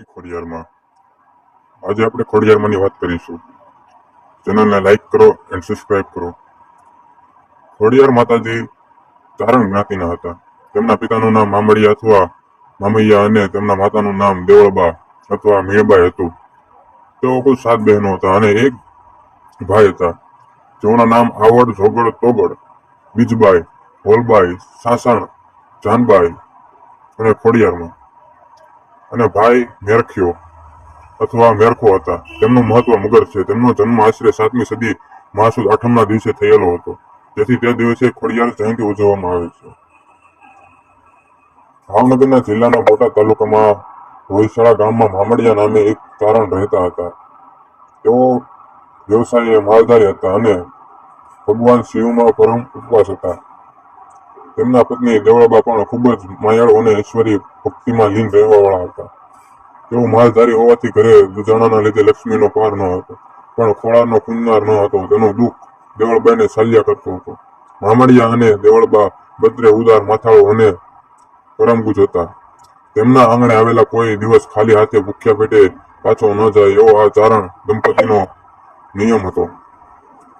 જય ખોડિયારમાં. આજે આપણે ખોડિયારમાંની વાત કરીશું. ચેનલને લાઈક કરો એન્ડ સબસ્ક્રાઈબ કરો. ખોડિયાર માતાજી તારણ જ્ઞાતિના હતા. તેમના પિતાનું નામ મામડિયા અથવા મામૈયા અને તેમના માતાનું નામ દેવળબા અથવા મીણબાઈ હતું. તેઓ કુલ સાત બહેનો હતા અને એક ભાઈ હતા. જેઓના નામ આવડ જોગડ તોગડ, બીજબાઈ, હોલબાઈ, સાસણ, જાનબાઈ અને ખોડિયારમાં. અને ભાઈ મેરખ્યો અથવા મેરખો હતા. તેમનું મહત્વ મુગર છે. તેમનો જન્મ આશરે સાતમી સદી મહાસુદ આઠમના દિવસે થયેલો હતો. તેથી તે દિવસે ખોડિયાર જયંતિ ઉજવવામાં આવે છે. ભાવનગરના જિલ્લાના બોટાદ તાલુકામાં રોહિશાળા ગામમાં મામડિયા નામે એક તારણ રહેતા હતા. તેઓ વ્યવસાયે માલધારી હતા અને ભગવાન શિવમાં પરમ ઉપવાસ હતા. તેમના પત્ની દેવળબા પણ ખૂબ જ માયાળુ અને ઈશ્વરી ભક્તિમાં લીન રહેવાવાળા હતા. તેઓ માલધારી હોવાથી ઘરે દુજાણાના લીધે લક્ષ્મીનો પાર ન હતો, પણ ખોળાનો ખૂંદનાર ન હતો, તેનું દુઃખ દેવળબાઈને ચાલ્યા કરતો હતો. મામડિયા અને દેવળબા બદ્રે ઉદાર માથાળો અને પરમગુજ હતા. તેમના આંગણે આવેલા કોઈ દિવસ ખાલી હાથે ભૂખ્યા પેટે પાછો ન જાય એવો આ ચારણ દંપતીનો નિયમ હતો.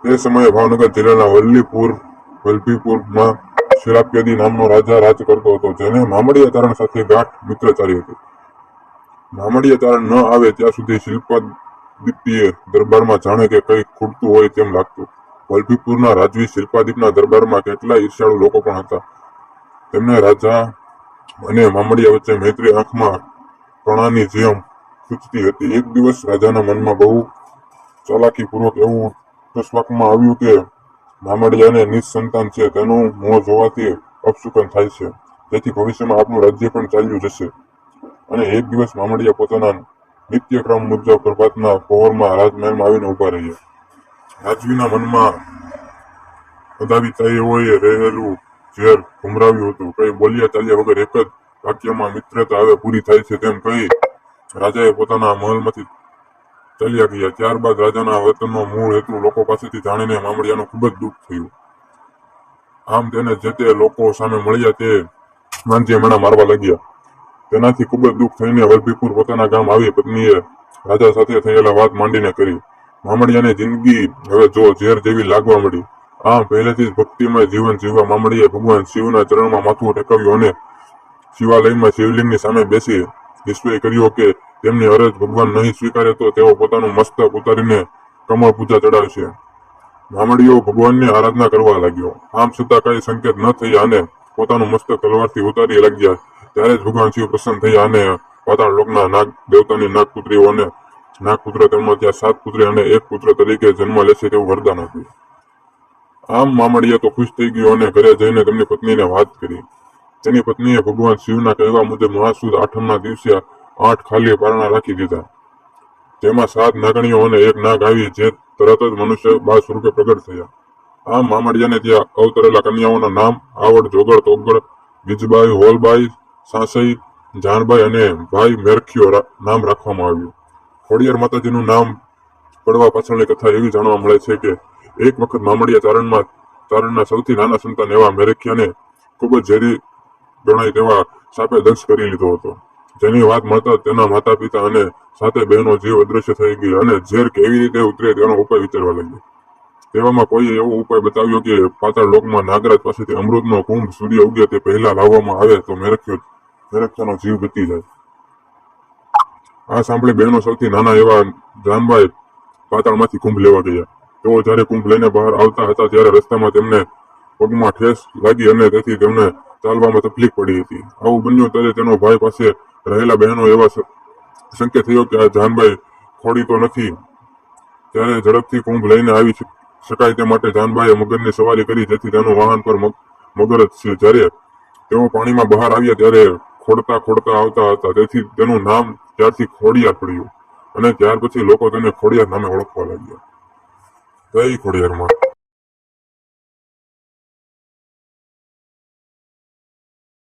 તે સમયે ભાવનગર જિલ્લાના વલ્લીપુર વલભીપુરમાં શિરાપકેદી નામનો રાજા રાજ કરતો હતો, જેને મામડીયા તારણ સાથે ગાંઠ મિત્રચારી હતી. મામડીયા તારણ ન આવે ત્યાં સુધી શિલ્પા દીપ્તિએ દરબારમાં જાણે કે કંઈ ખૂટતું હોય તેમ લાગતું. વલભીપુરના રાજવી શિલ્પાદીપના દરબારમાં કેટલા ઈર્ષાળુ લોકો પણ હતા. તેમને રાજા અને મામડિયા વચ્ચે મૈત્રી આંખમાં પ્રણાની જેમ સૂચતી હતી. એક દિવસ રાજાના મનમાં બહુ ચાલાકીપૂર્વક એવું પ્રશ્વાકમાં આવ્યું કે મામડિયાને નિસંતાન છે. તેનું મોં જોવાથી અપશુકન થાય છે. તેથી ભવિષ્યમાં આપનું રાજ્ય પણ ચાલ્યું જશે. અને એક દિવસ મામડિયા પોતાના નિત્યક્રમ મુજબ પ્રભાતના પહોરમાં રાજમહેલમાં આવીને ઊભા રહ્યા. રાજવીના મનમાં અદાવી ચાઈઓએ રહેલું ઝેર ઘુમરાવ્યું હતું. કઈ બોલ્યા ચાલ્યા વગર એક જ વાક્યમાં મિત્રતા હવે પૂરી થાય છે તેમ કહી રાજાએ પોતાના મહલમાંથી ચાલ્યા ગયા. ત્યારબાદ રાજાના વતનનો મૂળ હેતુ લોકો પાસેથી જાણીને મામડિયાનું ખૂબ જ દુઃખ થયું. આમ તેને જે તે લોકો સામે મળ્યા તે માનજી મણા મારવા લાગ્યા. તેનાથી ખૂબ જ દુઃખ થઈને વલભીપુર પોતાના ગામ આવી પત્નીએ રાજા સાથે થયેલા વાત માંડીને કરી. મામડિયાની જિંદગી હવે જો ઝેર જેવી લાગવા મળી. આમ પહેલેથી જ ભક્તિમય જીવન જીવવા મામડીએ ભગવાન શિવના ચરણમાં માથું ટેકવ્યું અને શિવાલયમાં શિવલિંગની સામે બેસી નિશ્ચય કર્યો કે તેમની અરજ ભગવાન નહીં સ્વીકારે તો તેઓ પોતાનું મસ્તક ઉતારીને કમળ પૂજા ચડાવશે. બ્રાહ્મણીઓ ભગવાનની આરાધના કરવા લાગ્યો. આમ છતાં કઈ સંકેત ન થયા અને પોતાનું મસ્તક તલવારથી ઉતારી લાગ્યા. ત્યારે જ ભગવાન શિવ પ્રસન્ન થયા અને પાતાળ લોકના નાગ દેવતાની નાગપુત્રીઓ અને નાગપુત્ર તેમનો ત્યાં સાત પુત્રી અને એક પુત્ર તરીકે જન્મ લેશે તેવું વરદાન હતું આમ મામડીએ તો ખુશ થઈ ગયો અને ઘરે જઈને તેમની પત્નીને વાત કરી. તેની પત્નીએ ભગવાન શિવના કહેવા મુજબ મહાસુદ આઠમના દિવસે આઠ ખાલી પારણા રાખી દીધા. જેમાં સાત નાગણીઓ અને એક નાગ આવી જે તરત જ મનુષ્ય બાળ સ્વરૂપે પ્રગટ થયા. આમ મામડિયાને ત્યાં અવતરેલા કન્યાઓના નામ આવડ, જોગડ, તોગડ, બીજબાઈ, હોલબાઈ, સાસઈ, જાનબાઈ અને ભાઈ મેરખીઓ નામ રાખવામાં આવ્યું. ખોડિયાર માતાજીનું નામ પડવા પાછળની કથા એવી જાણવા મળે છે કે એક વખત મામડિયા ચારણમાં, ચારણના સૌથી નાના સંતાન એવા મેરેખિયાને ખૂબ જ ઝેરી ગણાય તેવા સાપે દંશ કરી લીધો હતો. જેની વાત માતા, તેના માતા પિતા અને સાથે બહેનો જીવ અદ્રશ્ય થઈ ગઈ અને ઝેર કેવી રીતે ઉતરે તેનો ઉપાય વિચારવા લાગ્યો. તેવામાં કોઈ એવો ઉપાય બતાવ્યો કે પાતાળ લોકમાં નાગરાજ પાસેથી અમૃતનો કુંભ સૂર્ય ઉગે તે પહેલા લાવવામાં આવે તો મેરખ્યો મેરખ્યાનો જીવ બચી જાય. આ સાંભળી બહેનો સૌથી નાના એવા જાનબાઈ પાતાળમાંથી કુંભ લેવા ગયા. તેઓ જ્યારે કુંભ લઈને બહાર આવતા હતા ત્યારે રસ્તામાં તેમને પગમાં ઠેસ લાગી અને તેથી તેમને ચાલવામાં તકલીફ પડી હતી. આવું બન્યું ત્યારે તેનો ભાઈ પાસે રહેલા બહેનો એવા સંકેત થયો કે આ જાનબાઈ ખોડી તો નથી. ત્યારે ઝડપથી કુંભ લઈને આવી શકાય તે માટે જાનબાઈએ મગરની સવારી કરી, જેથી તેનું વાહન પર મગ- મગર જ છે. જ્યારે તેઓ પાણીમાં બહાર આવ્યા ત્યારે ખોડતા ખોડતા આવતા હતા. તેથી તેનું નામ ત્યારથી ખોડિયાર પડ્યું. અને ત્યાર પછી લોકો તેને ખોડિયાર નામે ઓળખવા લાગ્યા. જય ખોડિયારમાં.